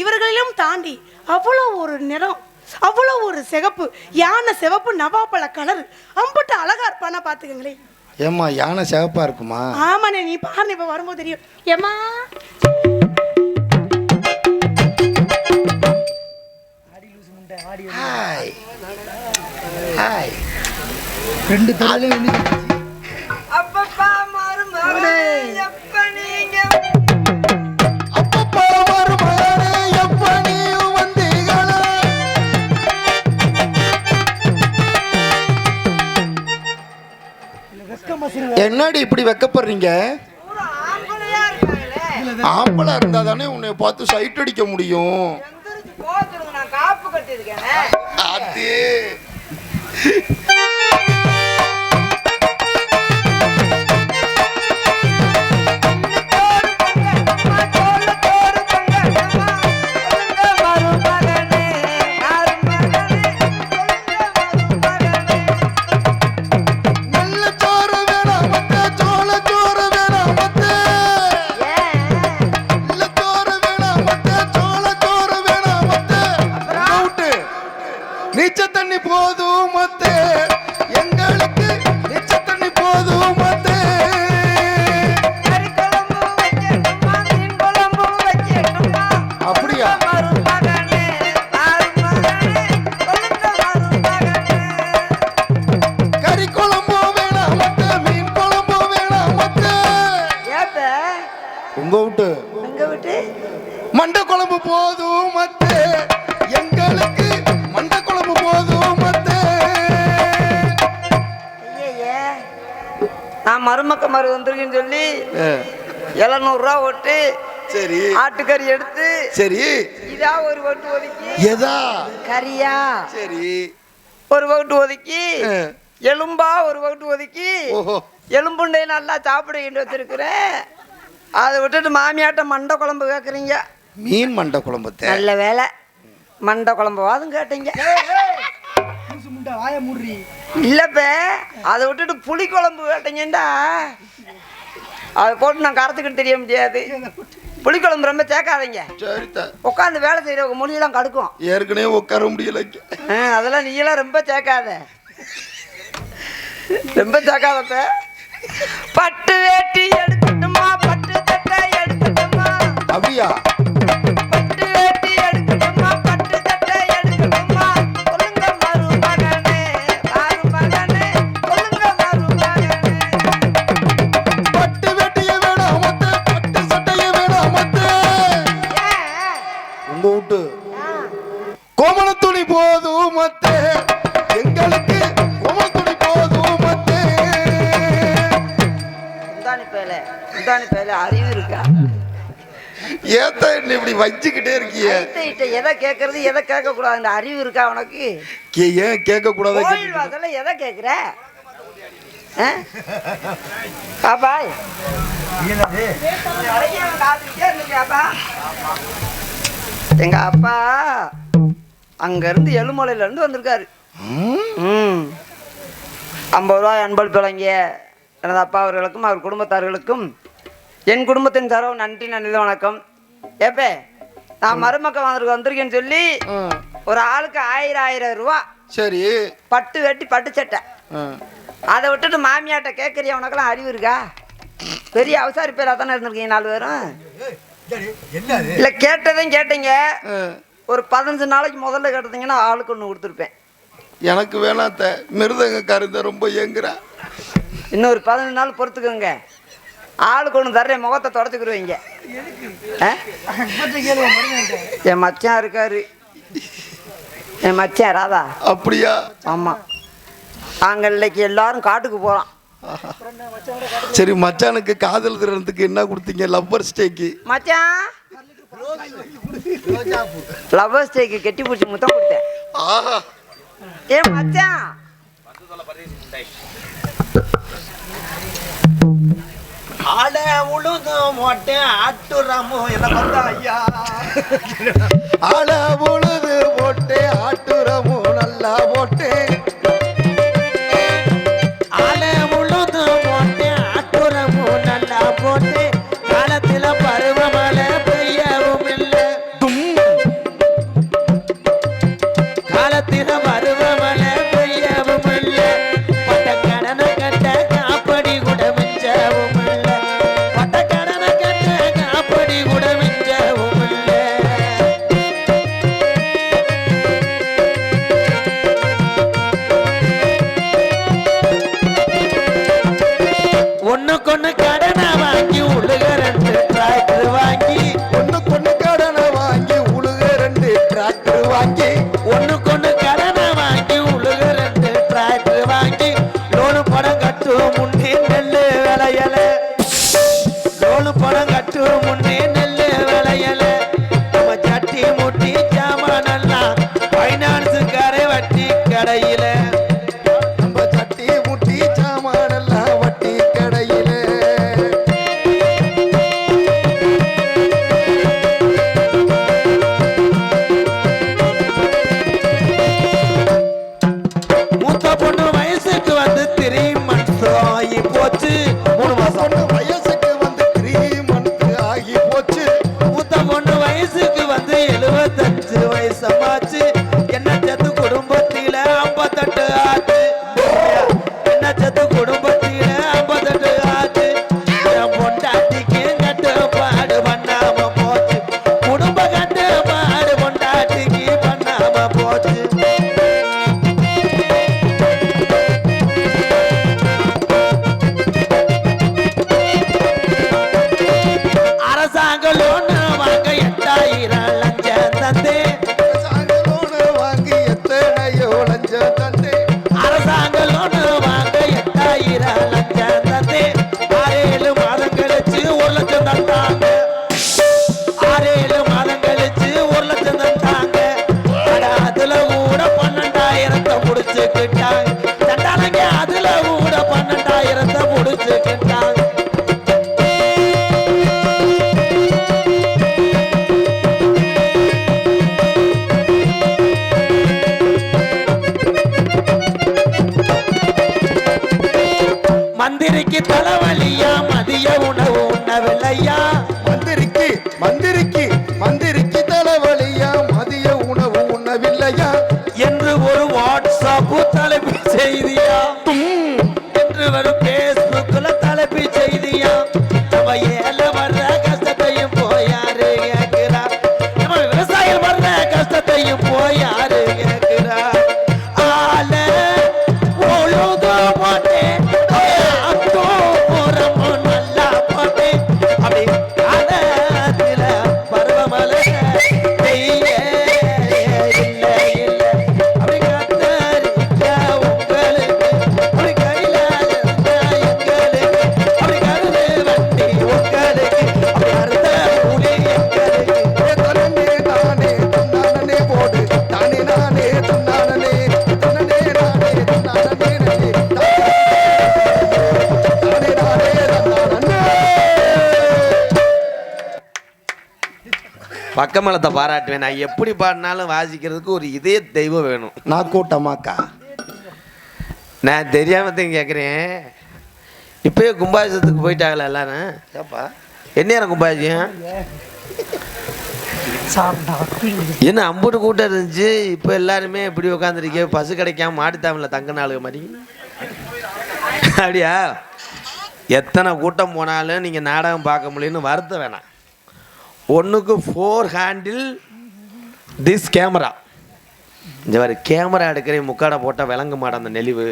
இவர்களிலும் தாண்டி அவ்வளோ ஒரு நிறம் அவ்வளோ ஒரு சிகப்பு யானை சிவப்பு நவாப்பழ கலர் அம்புட்டு அழகா இருப்பானா பாத்துக்கங்களேன் ஏம்மா யானை சிவப்பா இருக்குமா? ஆமாண்ணே நீ பாருங்க இப்ப வரும்போது தெரியும். ஏமா ஹாய் ஹாய் ரெண்டு தலையில அப்பப்பா மருமகளே, என்னடி இப்படி வெக்கப்படுறீங்க? ஆம்பளை இருந்தா தானே உன்னை பார்த்து சைட் அடிக்க முடியும். அது. நான் மருமக்க மரு வந்திருக்கேன்னு சொல்லி எழுநூறுரூவா ஒட்டு சரி. ஆட்டுக்கறி எடுத்து சரி. இதா ஒரு ஒட்டு ஒதுக்கி. எதா? கறியா? சரி. ஒரு வகுட்டு ஒதுக்கி. எலும்பா ஒரு வகுட்டு ஒதுக்கி எலும்புண்டை நல்லா சாப்பிடுகிட்டு வச்சிருக்கிறேன் அதை விட்டுட்டு மாமியாட்ட மண்டை குழம்பு கேட்குறீங்க மீன் மண்டை குழம்புத்த நல்ல வேலை. மண்டை குழம்புவாதும் கேட்டீங்க. முண்டை வாய மூடுறி. இல்லப்ப அதை விட்டுட்டு புளி குழம்பு கேட்டீங்கடா அதை போட்டு நான் கரத்துக்கிட்டு தெரிய முடியாது. புளிக்குழம்பு ரொம்ப சேர்க்காதீங்க. உட்காந்து வேலை செய்கிறவங்க மொழியெல்லாம் கடுக்கும். ஏற்கனவே உட்கார முடியல. அதெல்லாம் நீயெல்லாம் ரொம்ப சேர்க்காத. ரொம்ப சேர்க்காதப்ப. பட்டு வேட்டி எடுக்கட்டுமா பட்டு சட்டை எடுக்கட்டுமா அப்படியா? வச்சுக்கிட்டே இருக்கிய. எதை கேட்கறது எதை கேட்க கூடாது அறிவு இருக்கா உனக்கு? கே- ஏன் கேட்க கூடாத கோயில் வாசல்ல எதை கேட்குற பாப்பாய் எங்க அப்பா அங்க இருந்து எழுமலையில இருந்து வந்திருக்காரு ஐம்பது ரூபாய் அன்பள் பிள்ளைங்க. எனது அப்பா அவர்களுக்கும் அவர் குடும்பத்தார்களுக்கும் என் குடும்பத்தின் தரவு நன்றி நன்றி வணக்கம். ஏப்பே நான் மருமக்க வந்திருக்க வந்திருக்கேன்னு சொல்லி ஒரு ஆளுக்கு ஆயிரம் ஆயிரம் ரூபா சரி. பட்டு வெட்டி பட்டு சட்டை. அதை விட்டுட்டு மாமியாட்ட கேட்குறியா உனக்கெல்லாம் அறிவு இருக்கா? பெரிய அவசாரி பேரா தானே இருந்திருக்கீங்க நாலு பேரும்? என்னது? இல்லை கேட்டதையும் கேட்டீங்க. ஒரு பதினஞ்சு நாளைக்கு முதல்ல கேட்டதீங்கன்னா ஆளுக்கு ஒன்று கொடுத்துருப்பேன். எனக்கு வேணாத்த மிருதங்க கருந்த ரொம்ப ஏங்குறா. இன்னும் ஒரு பதினஞ்சு நாள் பொறுத்துக்கோங்க. ஆளுக்கு ஒன்று தர்றேன் முகத்தை தொடச்சிக்கிருவீங்க ஆ? என் மச்சான் இருக்காரு. என் மச்சான் ராதா. அப்படியா? ஆமாம் நாங்கள் இன்னைக்கு எல்லாரும் காட்டுக்கு போகிறோம் சரி மச்சானுக்கு காதல் திறனத்துக்கு என்ன கொடுத்தீங்க? லப்பர் ஸ்டேக்கு மச்சான்? லவ்வர்ஸ் டேக்கு கெட்டி பிடிச்சி முத்தம் கொடுத்தேன். ஆஹா. ஏ மச்சான். ஆட உழுது மோட்டேன் ஆட்டுறமோ என்ன பார்த்தா ஐயா. ஆட உழுது போட்டு ஆட்டுறமோ நல்லா போட்டு ya le பக்கமலத்தை பாராட்டுவேன். நான் எப்படி பாடினாலும் வாசிக்கிறதுக்கு ஒரு இதய தெய்வம் வேணும். நான் கூட்டமாக்கா. நான் தெரியாம தான் கேட்குறேன் இப்பயே கும்பாபிஷத்துக்கு போயிட்டாங்களா எல்லாரும். ஏப்பா. என்ன நேரம் கும்பாபிஷம் என்ன அம்புட்டு கூட்டம் இருந்துச்சு? இப்போ எல்லாருமே இப்படி உட்காந்துருக்கே பசு கிடைக்காம மாட்டுத்தாமில் தங்க நாளுக மாதிரி. அப்படியா? எத்தனை கூட்டம் போனாலும் நீங்கள் நாடகம் பார்க்க முடியும்னு வருத்த வேணாம். ஒன்றுக்கு ஃபோர் ஹேண்டில் திஸ் கேமரா இந்த மாதிரி கேமரா எடுக்கிற முக்காடை போட்டால் விளங்க மாட்டேன் அந்த நெளிவு.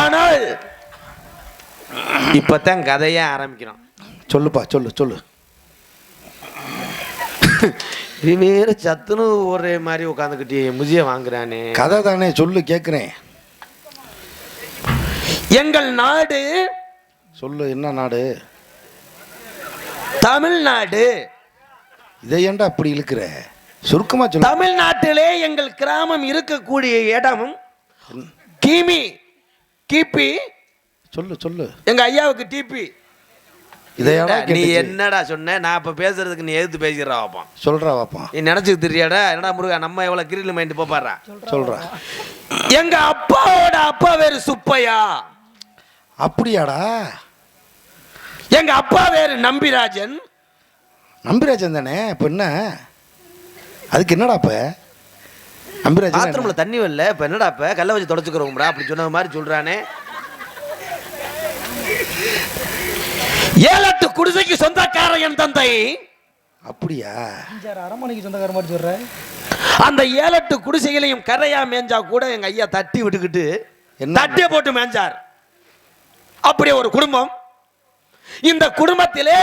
ஆனால் இப்போத்தான் கதையே ஆரம்பிக்கிறோம். சொல்லுப்பா சொல்லு சொல்லு. இது வேற சத்துன்னு ஒரே மாதிரி உட்காந்துக்கிட்டு முஜிய வாங்குறானே. கதை தானே சொல்லு கேட்குறேன் எங்கள் நாடு சொல்லு என்ன நாடு? தமிழ்நாடு. இதை ஏன்டா அப்படி இழுக்கிற? சுருக்கமா சொல்லு. தமிழ்நாட்டிலே எங்கள் கிராமம் இருக்கக்கூடிய இடம் கிமி கிபி. சொல்லு சொல்லு. எங்க ஐயாவுக்கு டிபி. இதையாடா நீ? என்னடா சொன்ன? நான் இப்ப பேசுறதுக்கு நீ எதிர்த்து பேசிடுறா பாப்பான் சொல்றா வாப்பா நீ நினைச்சுக்கு தெரியாடா என்னடா முருகா நம்ம எவ்வளவு கிரில் மைண்ட் போப்பாடுறா சொல்றா. எங்க அப்பாவோட அப்பா வேறு சுப்பையா. அப்படியாடா? எங்க அப்பா வேறு நம்பிராஜன். நம்பிராஜன் தானே? இப்போ என்ன? அதுக்கு என்னடா இப்ப? நம்பிராஜன் பாத்ரூம்ல தண்ணி வரல. இப்ப என்னடா இப்ப? கல்ல வச்சு தொடச்சுக்கிறோம்டா அப்படி சொன்ன மாதிரி சொல்றானே. ஏழட்டு குடிசைக்கு சொந்தக்காரன் என் தந்தை. அப்படியா? அரண்மனைக்கு சொந்தக்கார மாதிரி சொல்ற. அந்த ஏழட்டு குடிசைகளையும் கரையா மேஞ்சா கூட எங்க ஐயா தட்டி விட்டுக்கிட்டு என்ன? தட்டிய போட்டு மேஞ்சார். அப்படியே ஒரு குடும்பம். இந்த குடும்பத்திலே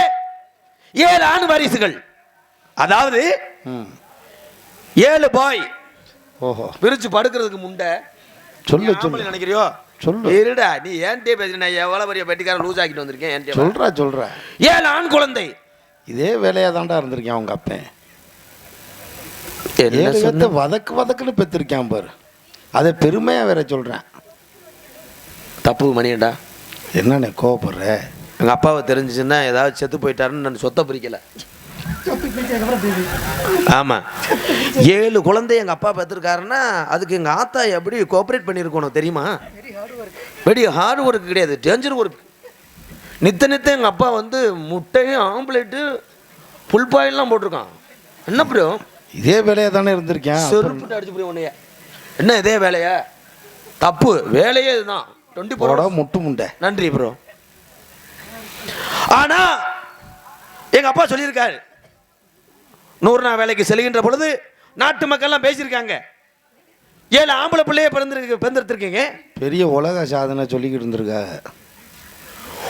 ஏழு ஆண் வாரிசுகள். அதாவது ஏழு பாய். ஓஹோ. விரிச்சு படுக்கிறதுக்கு முண்டை. சொல்லு சொல்லு. நினைக்கிறியோ? சொல்லு. இருடா நீ ஏன்டே பேசுற? நான் எவ்வளவு பெரிய பெட்டிக்காரன் லூஸ் ஆக்கிட்டு வந்திருக்கேன் ஏன்டே. சொல்றா சொல்றா. ஏழு ஆண் குழந்தை. இதே வேலையா தான்டா இருந்திருக்கேன் அவங்க அப்பன்? பேத்த வதக்கு வதக்குன்னு பெற்றிருக்கான் பாரு. அதை பெருமையா வேற சொல்றேன். தப்பு மணியண்டா என்னண்ணே கோவப்படுற? எங்க அப்பாவை தெரிஞ்சுச்சுன்னா ஏதாவது செத்து போயிட்டாருன்னு நான் சொத்தை பிரிக்கல. ஆமா. ஏழு குழந்தை எங்க அப்பா பெற்றிருக்காருன்னா அதுக்கு எங்க ஆத்தா எப்படி கோஆப்ரேட் பண்ணியிருக்கணும் தெரியுமா? வெடி ஹார்ட் ஒர்க் கிடையாது டேஞ்சர் ஒர்க் நித்த நித்த எங்க அப்பா வந்து முட்டையும் ஆம்லேட்டு புல் பாயிலாம் போட்டிருக்கான். என்ன ப்ரோ இதே வேலையா தானே இருந்திருக்கேன். செருப்பு அடிச்சு புரிய உன்னைய. என்ன இதே வேலையா? தப்பு. வேலையே இதுதான். டுவெண்ட்டி ஃபோர் முட்டு முண்டை நன்றி ப்ரோ ஆனா எங்க அப்பா சொல்லியிருக்காரு. நூறு நாள் வேலைக்கு செல்கின்ற பொழுது நாட்டு மக்கள்லாம் பேசியிருக்காங்க. ஏழு ஆம்பளை பிள்ளைய பிறந்திருக்கு பிறந்திருக்கீங்க பெரிய உலக சாதனை சொல்லிக்கிட்டு இருந்திருக்கா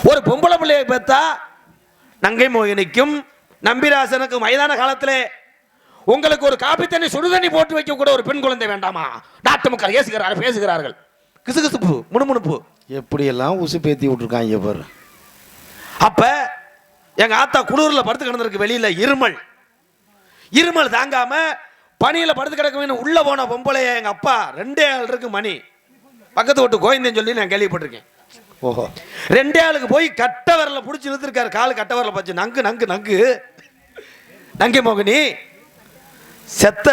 ஒரு பொம்பளை பிள்ளையை பெத்தா நங்கை மோகினிக்கும் நம்பிராசனுக்கும் வயதான காலத்திலே உங்களுக்கு ஒரு காப்பி தண்ணி சுடுதண்ணி போட்டு வைக்க கூட ஒரு பெண் குழந்தை வேண்டாமா? நாட்டு மக்கள் ஏசுகிறார்கள் பேசுகிறார்கள். கிசுகிசுப்பு முணுமுணுப்பு. எப்படியெல்லாம் உசு பேத்தி விட்டுருக்காங்க பாரு அப்ப எங்க ஆத்தா குளூர்ல படுத்து கிடந்திருக்கு வெளியில இருமல். இருமல் தாங்காம பனியில படுத்து கிடக்குன்னு உள்ள போன பொம்பளைய எங்க அப்பா ரெண்டே ஆள் இருக்கு மணி. பக்கத்து வீட்டு கோயந்தேன்னு சொல்லி நான் கேள்விப்பட்டிருக்கேன். ஓஹோ. ரெண்டே ஆளுக்கு போய் கட்ட வரல பிடிச்சி இழுத்துருக்காரு கால் கட்ட வரல பச்சு நங்கு நங்கு நங்கு. நங்கை மோகினி செத்த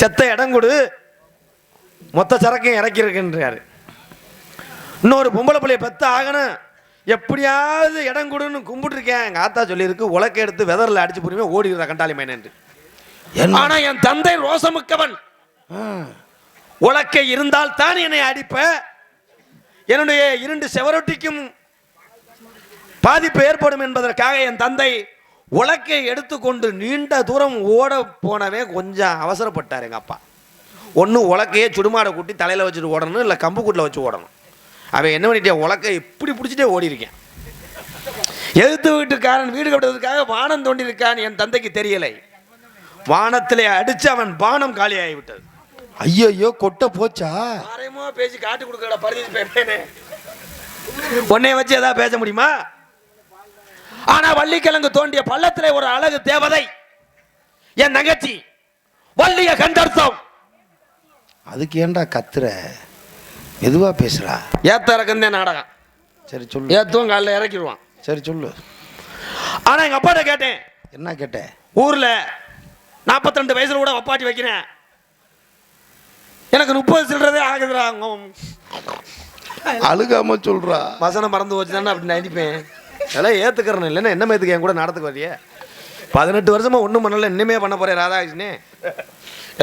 செத்த இடம் கொடு. மொத்த சரக்கையும் இறக்கிருக்குன்றாரு இன்னொரு பொம்பளை பிள்ளைய பெத்த ஆகணும். எப்படியாவது இடம் கொடுன்னு கும்பிட்டுருக்கேன். எங்கள் ஆத்தா சொல்லியிருக்கு உலக்க எடுத்து வெதரில் அடிச்சு புரியுமே ஓடிடுறா கண்டாளி என்ன? ஆனா என் தந்தை ரோசமுக்கவன். உலக்கை இருந்தால் தான் என்னை அடிப்ப. என்னுடைய இரண்டு செவரொட்டிக்கும் பாதிப்பு ஏற்படும் என்பதற்காக என் தந்தை உலக்கை எடுத்துக்கொண்டு நீண்ட தூரம் ஓட போனவே கொஞ்சம் அவசரப்பட்டார் எங்கள் அப்பா. ஒன்று உலக்கையே சுடுமாடை கூட்டி தலையில் வச்சுட்டு ஓடணும் இல்லை கம்பு கூட்டில் வச்சு ஓடணும். அவன் என்ன பண்ணிட்டே உலக்கை இப்படி பிடிச்சிட்டே ஓடி இருக்கேன் எதிர்த்து வீட்டுக்காரன் வீடு கட்டுறதுக்காக வானம் தோண்டியிருக்கான் என் தந்தைக்கு தெரியலை. வானத்திலே அடிச்சு அவன் பானம் காலியாகி விட்டது. ஐயையோ கொட்டை போச்சா? யாரையுமோ பேசி காட்டி கொடுக்கற பரிதி பேப்பேனே உன்னைய வச்சு ஏதாவது பேச முடியுமா? ஆனா வள்ளிக்கிழங்கு தோண்டிய பள்ளத்திலே ஒரு அழகு தேவதை என் தங்கச்சி வள்ளிய கண்டர்த்தம் அதுக்கு ஏன்டா கத்துற? மெதுவா பேசுறா? ஏத்த இறக்குந்தே நாடகம். சரி சொல்லு. ஏத்துவம் காலில் இறக்கிடுவான். சரி சொல்லு. ஆனா எங்க அப்பாட்ட கேட்டேன். என்ன கேட்ட? ஊர்ல 42 ரெண்டு வயசுல கூட வப்பாட்டி வைக்கிறேன். எனக்கு முப்பது சில்லறதே ஆகுதுறாங்க அழுகாம சொல்றா. வசனம் மறந்து போச்சுதானே அப்படி நினைப்பேன் அதெல்லாம் ஏத்துக்கிறேன் இல்லைன்னா என்ன ஏத்துக்க என் கூட நடத்துக்கு வரையே. பதினெட்டு வருஷமா ஒண்ணும் பண்ணல இன்னுமே பண்ண போறேன் ராதாகிருஷ்ணே.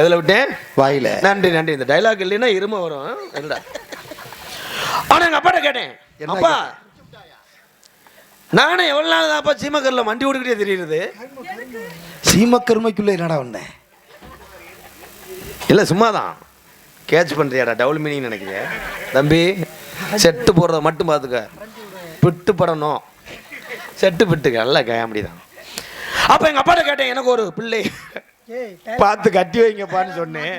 எதுல விட்டேன்? வாயில. நன்றி நன்றி. இந்த டைலாக் இல்லைன்னா இரும வரும். என்னடா? ஆனா எங்க அப்பாட்ட கேட்டேன். அப்பா நானே எவ்வளவு நாள் தான் அப்பா சீமக்கரில் வண்டி ஓடிக்கிட்டே தெரியுது? சீமக்கருமைக்குள்ள என்னடா வந்தேன் இல்லை சும்மா தான் கேட்ச் பண்ணுறியாடா டபுள் மீனிங் நினைக்கிறீங்க தம்பி செட்டு போடுறத மட்டும் பார்த்துக்க பிட்டு படணும். செட்டு பிட்டுக்க. நல்லா கேமடி தான் அப்போ எங்கள் அப்பாட்ட கேட்டேன் எனக்கு ஒரு பிள்ளை. பார்த்து கட்டி வைங்கப்பான்னு சொன்னேன்.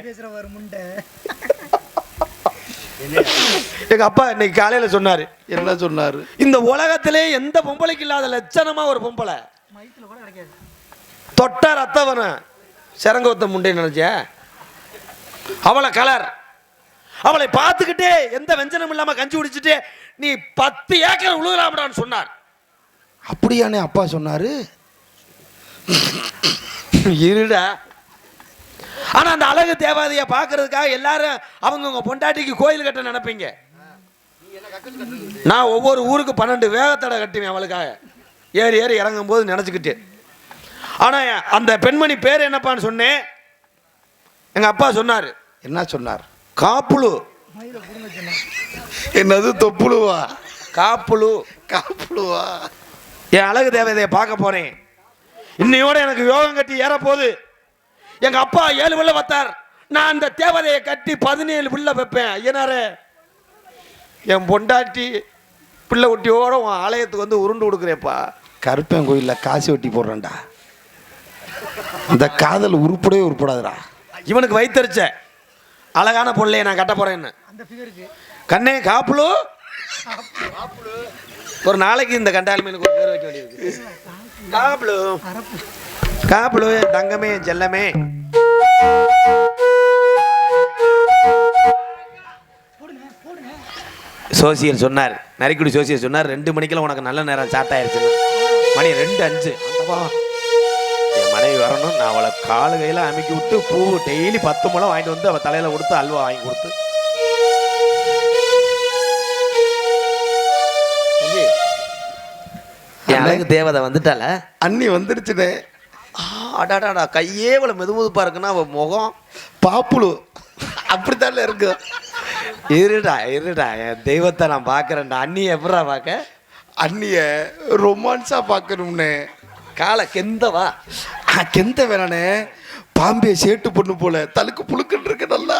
எங்க அப்பா இன்னைக்கு காலையில சொன்னாரு. என்ன சொன்னாரு? இந்த உலகத்திலே எந்த பொம்பளைக்கு இல்லாத லட்சணமா ஒரு பொம்பளை? மைத்துல கூட கிடைக்காது. தொட்டா ரத்த வரும் சிறங்கவத்த முண்டை நினைச்ச அவளை கலர் அவளை பார்த்துக்கிட்டே எந்த வெஞ்சனம் இல்லாம கஞ்சி குடிச்சிட்டு நீ பத்து ஏக்கர் உழுகலாம்டான்னு சொன்னார். அப்படியானே அப்பா சொன்னாரு? இருடா. ஆனா அந்த அழகு தேவாதைய பார்க்கறதுக்காக எல்லாரும் அவங்கவுங்க பொண்டாட்டிக்கு கோயில் கட்ட நினைப்பீங்க. நான் ஒவ்வொரு ஊருக்கு பன்னெண்டு வேகத்தடை கட்டுவேன் அவளுக்காக. ஏறி ஏறி இறங்கும் போது நினச்சிக்கிட்டு. ஆனா அந்த பெண்மணி பேர் என்னப்பான்னு சொன்னேன். எங்க அப்பா சொன்னார். என்ன சொன்னார்? காப்புளு என்னது தொப்புளுவா காப்புளு காப்புளுவா என் அழகு தேவதையை பார்க்க போறேன். இன்னையோட எனக்கு யோகம் கட்டி ஏற போகுது எங்க அப்பா ஏழு பிள்ளை வைத்தார். நான் அந்த தேவதையை கட்டி பதினேழு பிள்ளை வைப்பேன். ஐயனாரே என் பொண்டாட்டி பிள்ளை குட்டியோட உன் ஆலயத்துக்கு வந்து உருண்டு கொடுக்குறேப்பா கருப்பன் கோயில்ல காசு வெட்டி போடுறேன்டா. இந்த காதல் உருப்படவே உருப்படாதுடா. இவனுக்கு வைத்தறிச்ச அழகான பொருளையை நான் கட்ட ஃபிகருக்கு கண்ணே காப்புலு? ஒரு நாளைக்கு இந்த கண்டால் மீனுக்கு ஒரு பேர் வைக்க வேண்டியது காப்புலு காப்புலு தங்கமே செல்லமே. சோசியல் சொன்னார். நரிக்குடி சோசியல் சொன்னார் ரெண்டு மணிக்கெல்லாம் உனக்கு நல்ல நேரம் ஸ்டார்ட் ஆயிருச்சுன்னு. மணி ரெண்டு அஞ்சு. என் மனைவி வரணும். நான் அவளை காலு கையில் அமுக்கி விட்டு பூ டெய்லி பத்து முளம் வாங்கிட்டு வந்து அவள் தலையில் கொடுத்து அல்வா வாங்கி கொடுத்து என் அழகு தேவதை வந்துட்டால? அண்ணி வந்துருச்சுனே. அடாடாடா கையே இவ்வளோ மெது மெதுப்பா இருக்குன்னா அவள் முகம் பாப்புளு அப்படித்தானே இருக்கு. இருடா இருடா என் தெய்வத்தை நான் பார்க்குறேன்டா. அண்ணி எப்படா பார்க்க? அண்ணிய ரொமான்ஸா பார்க்கணும்னே. காலை கெந்தவா? ஆ, கெந்த வேணானே. பாம்பே சேட்டு பொண்ணு போல தலுக்கு புழுக்குன்னு இருக்கு நல்லா.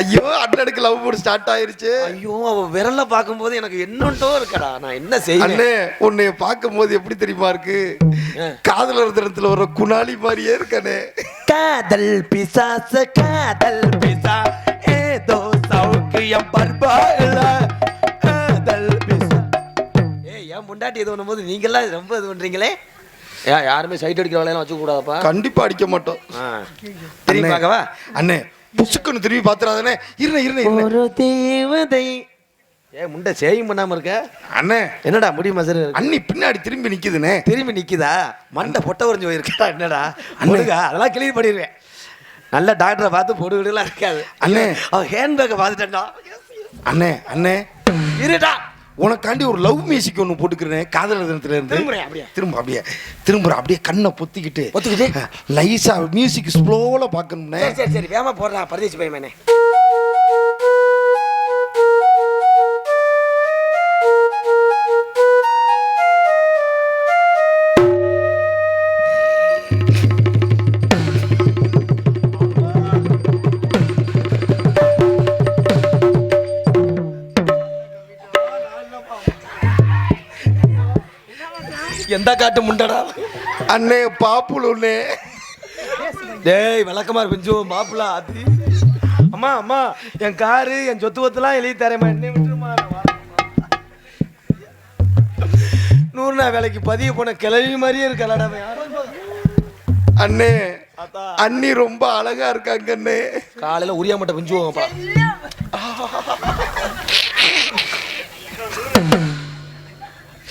ஐயோ அண்ணனுக்கு லவ் போர்டு ஸ்டார்ட் ஆயிருச்சு. ஐயோ அவ விரல பார்க்கும்போது எனக்கு என்னன்ட்டோ இருக்கடா. நான் என்ன செய்வேன்? அண்ணே உன்னைய பார்க்கும் போது எப்படி தெரியுமா இருக்கு? காதலர் தினத்துல வர குணாலி மாதிரியே இருக்கானே. காதல் பிசாச காதல் பிசா. ஏதோ சௌக்கியம் பர்பால காதல் பிசா. ஏய் என் முண்டாட்டி இது பண்ணும்போது நீங்கெல்லாம் ரொம்ப இது பண்றீங்களே? ஏன் யாருமே சைட் அடிக்கிற வேலையெல்லாம் வச்சுக்க கூடாதப்பா. கண்டிப்பா அடிக்க மாட்டோம். அண்ணே, பார்க்கவா அண்ணே புசுக்குன்னு திரும்பி பாத்துறாதனே. இருண்ணே இருண்ணே இருண்ணே. ஒரு தேவதை. ஏ முண்டை சேயும் பண்ணாம இருக்க? அண்ணே. என்னடா முடி மசரு இருக்கு? அண்ணி பின்னாடி திரும்பி நிக்குதுனே திரும்பி நிக்குதா? மண்டை பொட்டை உறிஞ்சு போயிருக்கா என்னடா? அண்ணுக்கா அதெல்லாம் கிளீன் பண்ணிடுவேன் நல்ல டாக்டரை பார்த்து பொடு விடுலாம் இருக்காது. அண்ணே. அவன் ஹேண்ட்பேக்கை பார்த்துட்டேன்டா. அண்ணே அண்ணே. இருடா. உனக்காண்டி ஒரு லவ் மியூசிக் ஒன்று போட்டுக்கிறேன் காதலர் தினத்துல இருந்து திரும்புறேன் அப்படியே. திரும்ப அப்படியே. திரும்புற அப்படியே கண்ணை பொத்திக்கிட்டு. பொத்திக்கிட்டு? லைஸா மியூசிக் ஸ்லோல பார்க்கணும்னே. சரி சரி சரி. வேமா போடுறா பரதேசி பையன் எந்த காட்டு முண்டடா? அண்ணே பாப்புலுண்ணே டேய் விளக்கமார் பிஞ்சுவோம் மாப்பிள்ள அது. அம்மா அம்மா என் காரு என் சொத்து பத்துலாம் எழுதி தரேம்மா என்ன விட்டுருமா. நூறு நாள் வேலைக்கு பதிவு போன கிளவி மாதிரியே இருக்கலடா அண்ணே அண்ணி ரொம்ப அழகா இருக்காங்க அண்ணே. காலையில உரியா மட்டும் பிஞ்சுவோம்ப்பா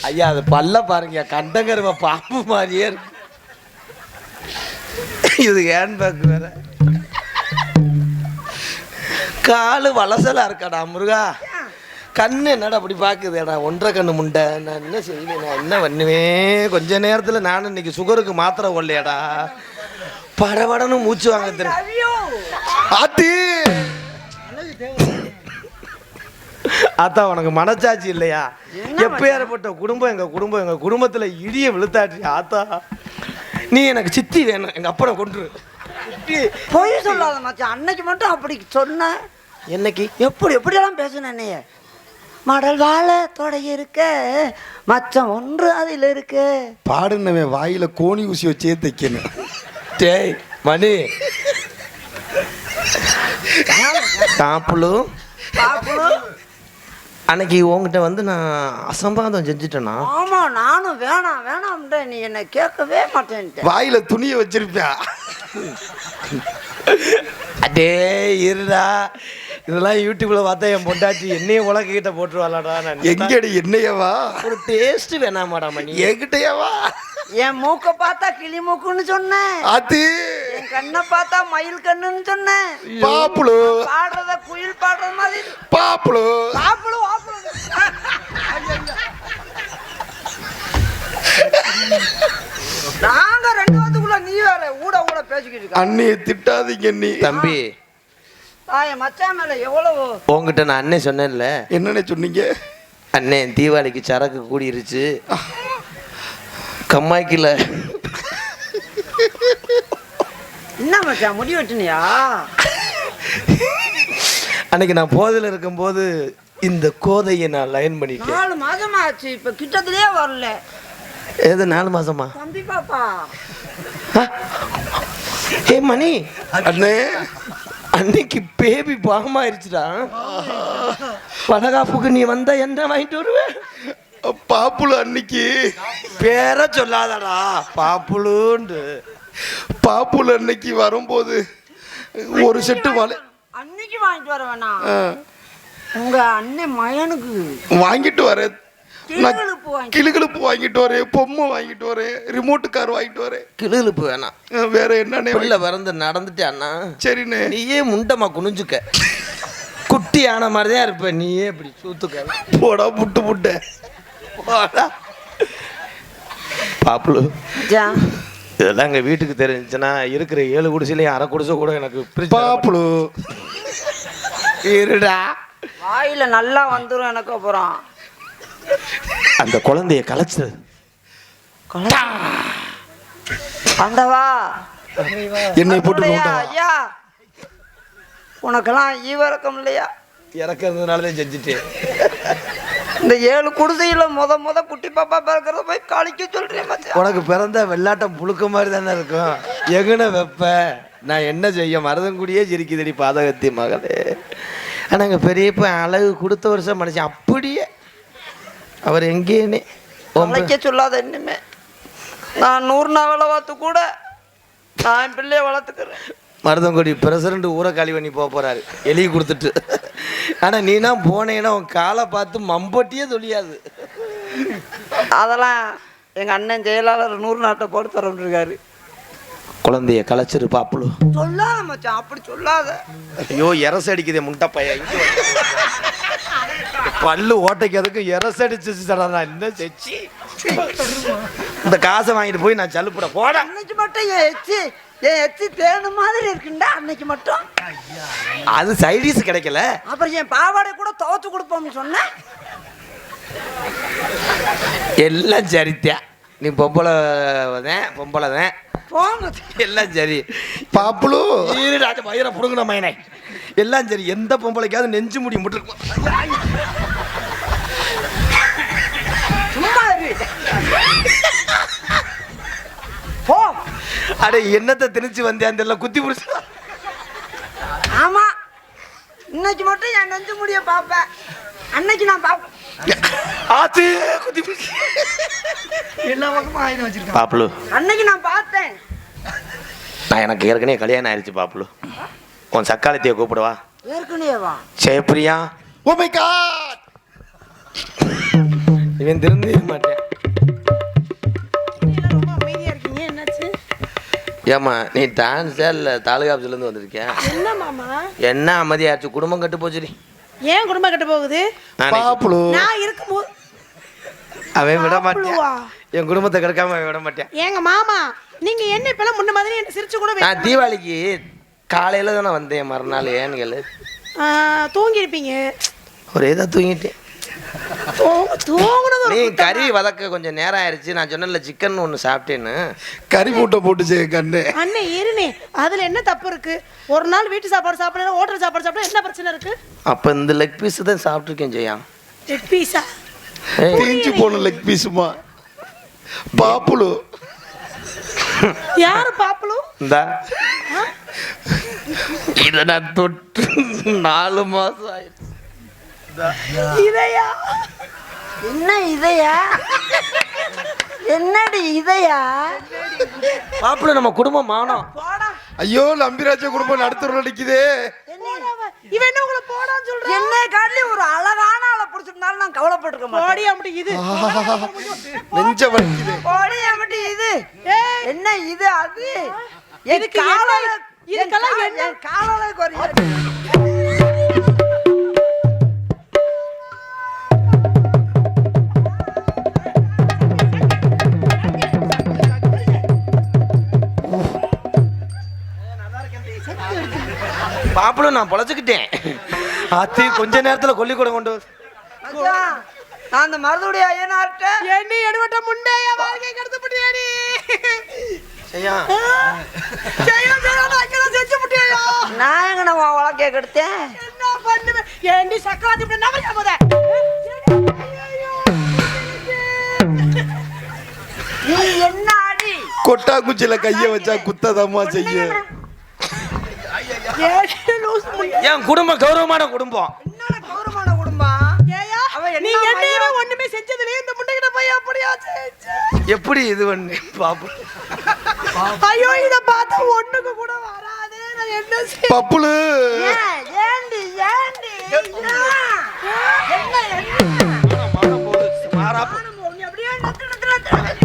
ஐயா அது பல்ல பாருங்க கண்டங்கருவ பாம்பு மாதிரியே இருக்கு. இது ஹேண்ட்பேக் வேற. காலு வளசலா இருக்காடா முருகா. கண்ணு என்னடா அப்படி பாக்குதேடா ஒன்றரை கண்ணு முண்டை. நான் என்ன செய்வேன் நான் என்ன பண்ணுவேன்? கொஞ்ச நேரத்துல நானும் இன்னைக்கு சுகருக்கு மாத்திரை கொள்ளையாடா படபடன்னு மூச்சு வாங்க தெரியும்? ஆத்தி! ஆத்தா உனக்கு மனச்சாட்சி இல்லையா? எப்பேற்பட்ட குடும்பம் எங்க குடும்பம் எங்க குடும்பத்துல இடிய விழுத்தாட்சி. ஆத்தா நீ எனக்கு சித்தி வேணும். எங்க அப்பனை கொண்டுரு சித்தி பொய் சொல்லாத மச்சான். அன்னைக்கு மட்டும் அப்படி சொன்ன. என்னைக்கு? எப்படி எப்படியெல்லாம் பேசுன என்னைய? மடல் வாழ தொடங்கி இருக்க. மச்சம் ஒன்று அதில் இருக்கு. பாடுனவன் வாயில கோணி ஊசி வச்சே தைக்கணும். டேய் மணி. தாப்புலும் பாப்பணும் அன்னைக்கு உன்கிட்ட வந்து நான் அசம்பாதம் செஞ்சுட்டேனா? ஆமா நானும் வேணாம் வேணாம்ன்ற நீ என்னை கேட்கவே மாட்டேன்ட்ட. வாயில துணியை வச்சிருப்பியா? அடே இருடா. இதெல்லாம் யூடியூப்ல பார்த்தா என் பொண்டாட்டி என்னையும் உலக கிட்ட போட்டுருவாளாடா. நான் எங்கடி என்னையவா? ஒரு டேஸ்ட் வேணாமாடா மணி. என்கிட்டயவா? என் மூக்க பார்த்தா கிளி மூக்குன்னு சொன்னேன். அது? என் கண்ணை பார்த்தா மயில் கண்ணுன்னு சொன்னேன். பாப்புளு பாடுறத குயில் பாடுற மாதிரி. பாப்புளு ஆப்பிளும் ஆப்பிளும் நாங்க ரெண்டு வாரத்துக்குள்ள நீ வேற ஊட ஊட பேசிக்கிட்டு இருக்க. அண்ணிய திட்டாதீங்க நீ தம்பி. மச்சான் மேல எவ்வளவு உங்ககிட்ட நான் அண்ணே சொன்னேன்ல. என்னன்னு சொன்னீங்க? அண்ணே தீபாவளிக்கு சரக்கு கூடிருச்சு. கம்மாய்க்கில். என்ன மச்சான் முடி வெட்டினியா? அன்னைக்கு நான் போதையில் இருக்கும்போது இந்த கோதையை நான் லைன் பண்ணிட்டேன். நாலு மாசமா ஆச்சு இப்ப கிட்டத்திலேயே வரல. ஏது நாலு மாசமா? தம்பி பாப்பா. ஏ மணி. அண்ணே அன்னைக்கு பேபி பாகமாயிருச்சுடா வளகாப்புக்கு நீ வந்தா என்ன வாங்கிட்டு வருவேன் பாப்புளு அன்னைக்கு. பேர சொல்லாதடா பாப்புளுண்டு பாப்புளு அன்னைக்கு வரும்போது ஒரு செட்டு வலை அன்னைக்கு வாங்கிட்டு வர வேணாம் ஆ, உங்க அண்ணன் மயனுக்கு. வாங்கிட்டு வரேன். கிளுகிளுப்பு வாங்கிட்டு வரேன். பொம்மை வாங்கிட்டு வரேன். ரிமோட் கார் வாங்கிட்டு வரேன். கிளுகிழுப்பு வேணாம். வேற என்னண்ணே பிள்ளை பிறந்து நடந்துட்டான்னா சரிண்ணே. நீயே முண்டமா குனிஞ்சுக்க. குட்டி ஆன மாதிரி தான் இருப்ப. நீயே இப்படி சூத்துக்க. போடா புட்டு புட்ட. போடா. பாப்புலு. இதெல்லாம் எங்க வீட்டுக்கு தெரிஞ்சுச்சுன்னா இருக்கிற ஏழு குடிசையிலையும் அரை குடிசை கூட எனக்கு மாட்டாங்க. இருடா. வாயில நல்லா வந்துரும் எனக்கு அப்புறம். அந்த குழந்தைய கலைச்சது ஆண்டவா என்னை போட்டு ஐயா. உனக்கெல்லாம் ஈவிரக்கம் இல்லையா? இறக்கிறதுனால தான் செஞ்சுட்டேன். இந்த ஏழு குடிசையில முத முத குட்டி பாப்பா பிறக்கிறத போய் கழிக்க சொல்றேன் மச்சான். உனக்கு பிறந்த வெள்ளாட்டம் புழுக்க மாதிரி தானே இருக்கும். எங்கன வெப்ப? நான் என்ன செய்ய? மருதங்குடியே சிரிக்குதடி பாதகத்தி மகளே. ஆனால் எங்கள் பெரியப்ப அழகு கொடுத்த வருஷம் மனுஷன். அப்படியே அவர் எங்கேனே கலைக்க சொல்லாத இன்னுமே. நான் நூறு நாள் வேலை பார்த்து கூட நான் பிள்ளைய வளர்த்துக்கிறேன். மருதங்குடி பிரசிடண்ட் ஊரை காலி பண்ணி போக போறாரு. எலி கொடுத்துட்டு. ஆனால் நீனா போனேன்னா உன் காலை பார்த்து மம்பட்டியே தொழியாது அதெல்லாம் எங்க அண்ணன் ஜெயலலிதா நூறு நாட்டை போட்டு தரவிருக்காரு குழந்தைய கலைச்சிரு பாப்புளு சொல்லாத மச்சான் அப்படி சொல்லாத. ஐயோ எரசு அடிக்குதே முட்டை பையன் இங்க வந்து. பல்லு ஓட்டைக்கு அதுக்கு எரசு அடிச்சு நான் என்ன செச்சு? இந்த காசை வாங்கிட்டு போய் நான் சலுப்புட போட. அன்னைக்கு மட்டும் என் எச்சி என் எச்சி தேனு மாதிரி இருக்குண்டா அன்னைக்கு மட்டும். அது சைடிஸ் கிடைக்கல. அப்புறம் என் பாவாடை கூட துவைச்சு கொடுப்போம்னு சொன்னேன் எல்லாம் சரித்தியா. நீ பொம்பளை தான் பொம்பளை தான். போங்க எல்லாம் சரி. பாப்புளு ஈரடாஜ பயிரை புடுங்கின மயனே. எல்லாம் சரி. எந்த பொம்பளைக்காவது நெஞ்சு முடி முட்டு சும்மா இரு. போ. அட என்னத்தை திணிச்சு வந்தேன் அந்த எல்லாம் குத்தி பிடிச்சா ஆமா. இன்னைக்கு மட்டும் என் நெஞ்சு முடிய பார்ப்பேன் அன்னைக்கு நான் பார்ப்பேன் ஆத்து. குத்தி பிடிச்சி எல்லா பக்கமும் ஆயுதம் வச்சிருக்கான் பாப்புலு. அன்னைக்கு நான் பார்த்தேன். நான் எனக்கு ஏற்கனவே கல்யாணம் ஆயிடுச்சு பாப்புலு. உன் சக்காலத்தைய கூப்பிடுவா ஏற்கனவே வா. ஜெயப்பிரியா ஓ மை காட் நீ இவன் திருந்தவே மாட்டேன். நீங்க ரொம்ப அமைதியா இருக்கீங்க. என்னாச்சு? ஏம்மா நீ டான்ஸே இல்லை தாலுகா ஆஃபீஸ்லேருந்து வந்திருக்கேன் என்ன மாமா? என்ன அமைதியாச்சு? குடும்பம் கட்டு போச்சுடி. ஏன் குடும்பம் கட்ட போகுது? பாப்புலு. நான் இருக்கும்போது அவன் விட? மாட்டேன். என் குடும்பத்தை கெடுக்காம அவன் விட மாட்டேன். ஏங்க மாமா நீங்க என்ன இப்பெல்லாம் முன்ன மாதிரி என்ன சிரிச்சு கூட நான் தீபாவளிக்கு காலையில் தானே வந்தேன் மறுநாள் ஏன்னு கேளு. தூங்கி இருப்பீங்க ஒரே தான் தூங்கிட்டேன். தூங்குனது நீ? கறி வதக்க கொஞ்சம் நேரம் ஆயிடுச்சு நான் சொன்னேன்ல சிக்கன் ஒன்று சாப்பிட்டேன்னு. கறி மூட்டை போட்டுச்சு என் கண்ணு. அண்ணே இருனே அதுல என்ன தப்பு இருக்கு? ஒரு நாள் வீட்டு சாப்பாடு சாப்பிடல ஹோட்டல் சாப்பாடு சாப்பிட என்ன பிரச்சனை இருக்கு? அப்போ இந்த லெக் பீஸ் தான் சாப்பிட்ருக்கேன் ஜெயா. லெக் பீஸா தீஞ்சு போன லெக் பீஸுமா பாப்புலு. யாரு பாப்பலு? இந்தா. இதை நான் தொட்டு நாலு மாதம் ஆயிடுச்சு. இதையா? என்ன இதையா? என்னடி இதையா? மாப்பிள்ள நம்ம குடும்பம் மானம். ஐயோ நம்பிராஜ குடும்பம் நடுத்தூர்ல நிக்குதே இவன் என்ன உங்களை போடான்னு சொல்றான் என்ன ஒரு அழகான ஆளை பிடிச்சிருந்தாலும் நான் கவலைப்பட்டிருக்க மாட்டேன். போடி அப்படி இது? நெஞ்ச வலிக்குது. அப்படி இது? ஏய், என்ன இது அது? என் இதுக்கு காலால- இதுக்கெல்லாம் என்ன? என் காலால குறையாது மாப்பிள்ள நான் பொழைச்சுக்கிட்டேன். அத்தி கொஞ்ச நேரத்துல கொல்லி கூட கொண்டு அந்த மருதுடைய ஐயனார்ட்ட எண்ணி எடுவட்ட முண்டைய வாழ்க்கை கெடுத்து புட்டியாடி செய்யா இங்கதான் செஞ்சு புட்டியா நான் எங்க நான் உன் வழக்கை கெடுத்தேன்? என்ன பண்ணுவேன் ஏண்டி சக்கராத்தி இப்படி நகரியா போத நீ என்ன அடி கொட்டாங்குச்சியில கைய வச்சா குத்ததம்மா செய்ய. என் குடும்பம் கௌரவமான குடும்பம். கௌரவமான குடும்பம் ஏயா அவன் என்ன நீ என்னையவே? ஒண்ணுமே செஞ்சதுலயே இந்த முண்டை கிட்ட போய் அப்படியா எப்படி இது பண்ணி பாப்பு ஐயோ இத பார்த்தா ஒண்ணுக்கு கூட வராதே. நான் என்ன ஏன், ஏண்டி ஏண்டி? என்ன என்ன மாறாப்பு நீ அப்படியே நட்டு நட்டு நட்டு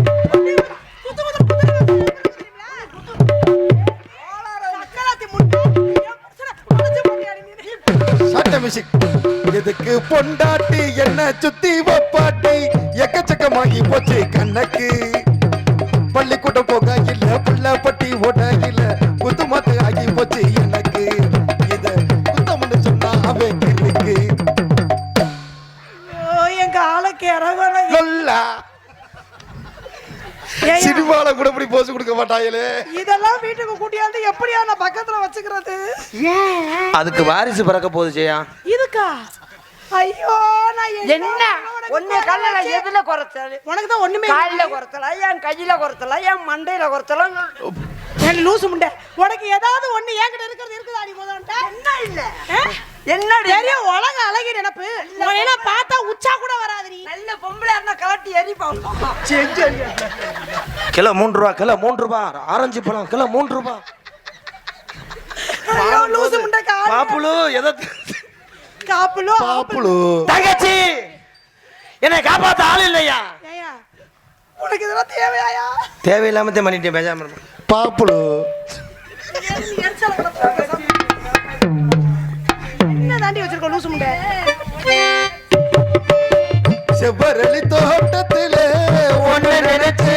மியூசிக் எதுக்கு பொண்டாட்டி? என்ன சுத்தி வப்பாட்டி எக்கச்சக்கமாகி போச்சு கண்ணக்கு. பள்ளிக்கூடம் போக இல்ல புள்ள பட்டி ஓட இல்ல. குத்து மாத்து ஆகி போச்சு எனக்கு. இத குத்தம்னு சொன்னா அவன் எங்க ஆளுக்கு ஏய்யா, சினிமால கூட இப்படி போஸ் கொடுக்க மாட்டாங்களே இதெல்லாம் வீட்டுக்கு கூட்டியாந்து எப்படியா நான் பக்கத்துல வச்சுக்கிறது? அதுக்கு வாரிசு பிறக்க போகுது ஜெயா. இதுக்கா? ஐயோ நான் என்ன? ஒன்னே கல்ல எதுல குறைச்சல் உனக்கு தான் ஒண்ணுமே காலில குறைச்சலா என் கையில குறைச்சலா என் மண்டையில குறைச்சலா என் லூசு முண்டை. உனக்கு ஏதாவது ஒண்ணு என்கிட்ட இருக்கிறது இருக்குதா நீ முதல்ல என்ன இல்ல? பெரிய உலக அழகி நினைப்பு. உன்னையெல்லாம் பார்த்தா உச்சா கூட வராது நீ. நல்ல பொம்பளை இருந்தா கலட்டி எரி பாப்போம் கிலோ மூன்று ரூபா கிலோ மூன்று ரூபா. ஆரஞ்சு பழம் கிலோ மூன்று ரூபா ஐயோ லூசு முண்டை கால் பாப்புலு எதை காப்புலோ பாப்புலு. தங்கச்சி! என்னை காப்பாத்த ஆள் இல்லையா? உனக்கு இதெல்லாம் தேவையாயா? தேவையில்லாம பண்ணிட்டேன் பேசாம. பாப்புலு. என்ன தாண்டி வச்சிருக்க லூசு முண்டை? செவ்வரளி தோட்டத்திலே ஒன்னு நினைச்சு